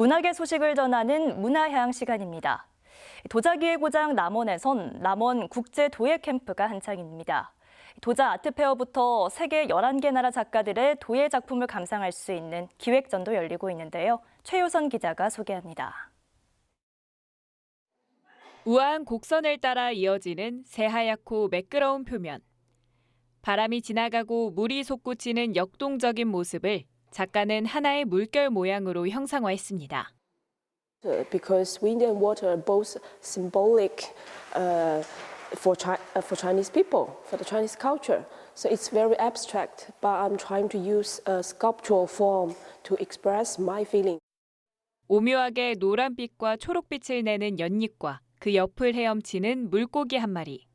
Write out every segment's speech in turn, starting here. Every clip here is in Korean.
문학의 소식을 전하는 문화향 시간입니다. 도자기의 고장 남원에선 남원 국제 도예 캠프가 한창입니다. 도자 아트페어부터 세계 11개 나라 작가들의 도예 작품을 감상할 수 있는 기획전도 열리고 있는데요. 최효선 기자가 소개합니다. 우아한 곡선을 따라 이어지는 새하얗고 매끄러운 표면. 바람이 지나가고 물이 솟구치는 역동적인 모습을 작가는 하나의 물결 모양으로 형상화했습니다. Uh, because wind and water are both symbolic uh, for, Chi- uh, for Chinese people, for the Chinese culture. So it's very abstract, but I'm trying to use a sculptural form to express my feeling. 오묘하게 노란빛과 초록빛을 내는 연잎과 그 옆을 헤엄치는 물고기 한 마리.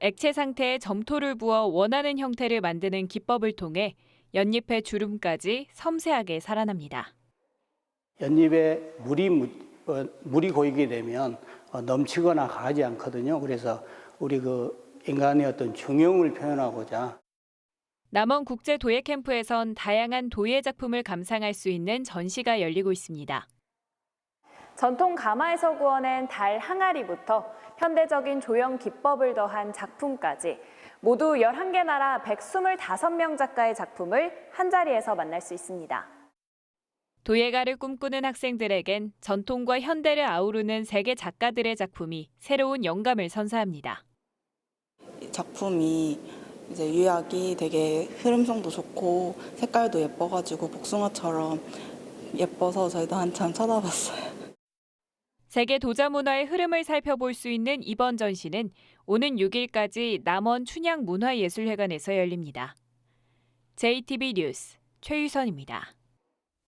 액체 상태에 점토를 부어 원하는 형태를 만드는 기법을 통해 연잎의 주름까지 섬세하게 살아납니다. 연잎에 물이 무- 어, 물이 고이게 되면 어, 넘치거나 가지 않거든요. 그래서 우리 그 인간의 어떤 중용을 표현하고자 남원 국제 도예 캠프에선 다양한 도예 작품을 감상할 수 있는 전시가 열리고 있습니다. 전통 가마에서 구워낸 달 항아리부터 현대적인 조형 기법을 더한 작품까지 모두 11개 나라 125명 작가의 작품을 한자리에서 만날 수 있습니다. 도예가를 꿈꾸는 학생들에겐 전통과 현대를 아우르는 세계 작가들의 작품이 새로운 영감을 선사합니다. 작품이 이제 유약이 되게 흐름성도 좋고 색깔도 예뻐가지고 복숭아처럼 예뻐서 저희도 한참 쳐다봤어요. 세계 도자 문화의 흐름을 살펴볼 수 있는 이번 전시는 오는 6일까지 남원 춘향 문화예술회관에서 열립니다. JTB 뉴스 최유선입니다.